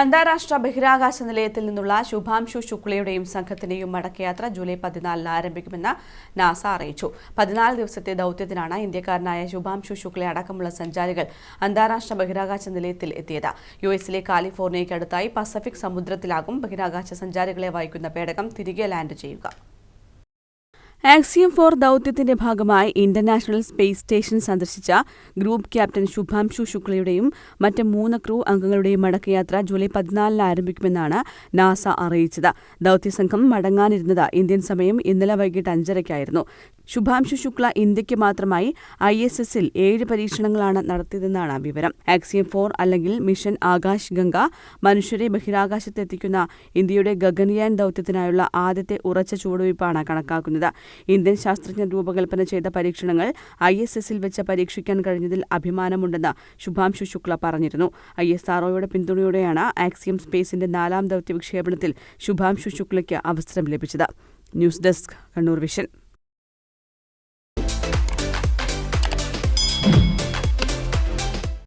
അന്താരാഷ്ട്ര ബഹിരാകാശ നിലയത്തിൽ നിന്നുള്ള ശുഭാംശു ശുക്ലയുടെയും സംഘത്തിന്റെയും മടക്കയാത്ര ജൂലൈ പതിനാലിന് ആരംഭിക്കുമെന്ന് നാസ അറിയിച്ചു. പതിനാല് ദിവസത്തെ ദൗത്യത്തിനാണ് ഇന്ത്യക്കാരനായ ശുഭാംശു ശുക്ല അടക്കമുള്ള സഞ്ചാരികൾ അന്താരാഷ്ട്ര ബഹിരാകാശ നിലയത്തിൽ എത്തിയത്. യു എസിലെ കാലിഫോർണിയയ്ക്കടുത്തായി പസഫിക് സമുദ്രത്തിലാകും ബഹിരാകാശ സഞ്ചാരികളെ വഹിക്കുന്ന പേടകം തിരികെ ലാൻഡ് ചെയ്യുക. ആക്സിയം ഫോർ ദൗത്യത്തിന്റെ ഭാഗമായി ഇന്റർനാഷണൽ സ്പേസ് സ്റ്റേഷൻ സന്ദർശിച്ച ഗ്രൂപ്പ് ക്യാപ്റ്റൻ ശുഭാംശു ശുക്ലയുടെയും മറ്റ് മൂന്ന് ക്രൂ അംഗങ്ങളുടെയും മടക്കയാത്ര ജൂലൈ പതിനാലിന് ആരംഭിക്കുമെന്നാണ് നാസ അറിയിച്ചത്. ദൗത്യസംഘം മടങ്ങാനിരുന്നത് ഇന്ത്യൻ സമയം ഇന്നലെ വൈകിട്ട് അഞ്ചരയ്ക്കായിരുന്നു. ശുഭാംശു ശുക്ല ഇന്ത്യയ്ക്ക് മാത്രമായി ഐ എസ് എസിൽ ഏഴ് പരീക്ഷണങ്ങളാണ് നടത്തിയതെന്നാണ് വിവരം. ആക്സിയം ഫോർ അല്ലെങ്കിൽ മിഷൻ ആകാശ് ഗംഗ മനുഷ്യരെ ബഹിരാകാശത്തെത്തിക്കുന്ന ഇന്ത്യയുടെ ഗഗൻയാൻ ദൗത്യത്തിനായുള്ള ആദ്യത്തെ ഉറച്ച ചുവടുവയ്പ്പാണ് കണക്കാക്കുന്നത്. ഇന്ത്യൻ ശാസ്ത്രജ്ഞർ രൂപകൽപ്പന ചെയ്ത പരീക്ഷണങ്ങൾ ഐ എസ് എസിൽ വെച്ച് പരീക്ഷിക്കാൻ കഴിഞ്ഞതിൽ അഭിമാനമുണ്ടെന്ന് ശുഭാംശു ശുക്ല പറഞ്ഞിരുന്നു. ഐ എസ് ആർഒയുടെ പിന്തുണയോടെയാണ് ആക്സിയം സ്പേസിന്റെ നാലാം ദൗത്യ വിക്ഷേപണത്തിൽ ശുഭാംശു ശുക്ലയ്ക്ക് അവസരം ലഭിച്ചത്. News desk Kannur vision.